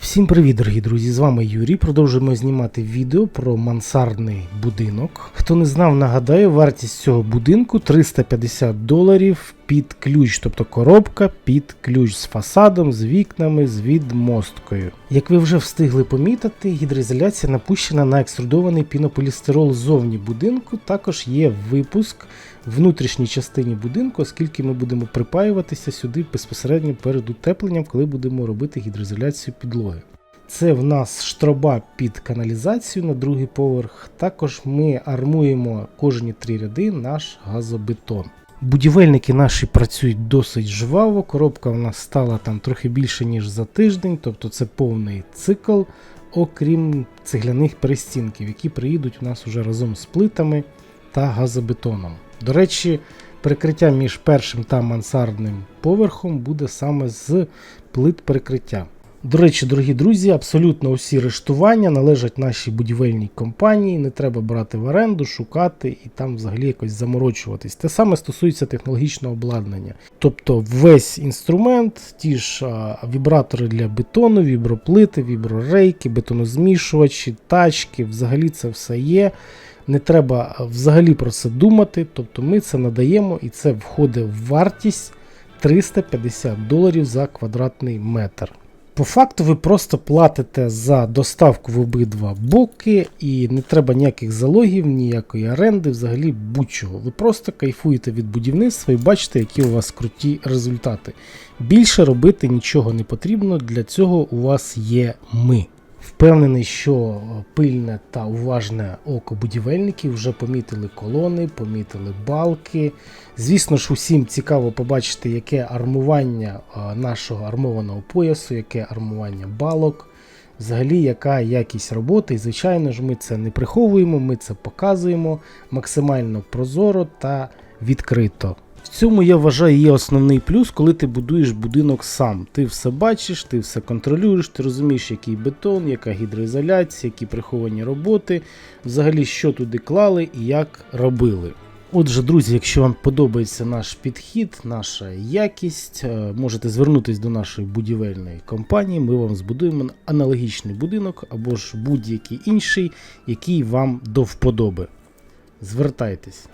Всім привіт, дорогі друзі! З вами Юрій. Продовжуємо знімати відео про мансардний будинок. Хто не знав, нагадаю, вартість цього будинку 350 доларів під ключ, тобто коробка під ключ з фасадом, з вікнами, з відмосткою. Як ви вже встигли помітити, гідроізоляція напущена на екструдований пінополістирол ззовні будинку. Також є випуск в внутрішній частині будинку, оскільки ми будемо припаюватися сюди безпосередньо перед утепленням, коли будемо робити гідроізоляцію підлоги. Це в нас штроба під каналізацію на другий поверх. Також ми армуємо кожні три ряди наш газобетон. Будівельники наші працюють досить жваво. Коробка у нас стала там трохи більше, ніж за тиждень, тобто це повний цикл, окрім цегляних перестінків, які приїдуть у нас уже разом з плитами та газобетоном. До речі, перекриття між першим та мансардним поверхом буде саме з плит перекриття. До речі, дорогі друзі, абсолютно усі рештування належать нашій будівельній компанії. Не треба брати в оренду, шукати і там взагалі якось заморочуватись. Те саме стосується технологічного обладнання. Тобто весь інструмент, ті ж а, вібратори для бетону, віброплити, віброрейки, бетонозмішувачі, тачки, взагалі це все є. Не треба взагалі про це думати. Тобто ми це надаємо і це входить в вартість 350 доларів за квадратний метр. По факту ви просто платите за доставку в обидва боки, і не треба ніяких залогів, ніякої оренди, взагалі будь-чого. Ви просто кайфуєте від будівництва і бачите, які у вас круті результати. Більше робити нічого не потрібно, для цього у вас є ми. Впевнений, що пильне та уважне око будівельників вже помітили колони, помітили балки. Звісно ж, усім цікаво побачити, яке армування нашого армованого поясу, яке армування балок, взагалі, яка якість роботи. І, звичайно ж, ми це не приховуємо, ми це показуємо максимально прозоро та відкрито. В цьому я вважаю є основний плюс, коли ти будуєш будинок сам. Ти все бачиш, ти все контролюєш, ти розумієш, який бетон, яка гідроізоляція, які приховані роботи, взагалі що туди клали і як робили. Отже, друзі, якщо вам подобається наш підхід, наша якість, е, можете звернутися до нашої будівельної компанії. Ми вам збудуємо аналогічний будинок або ж будь-який інший, який вам до вподоби. Звертайтесь.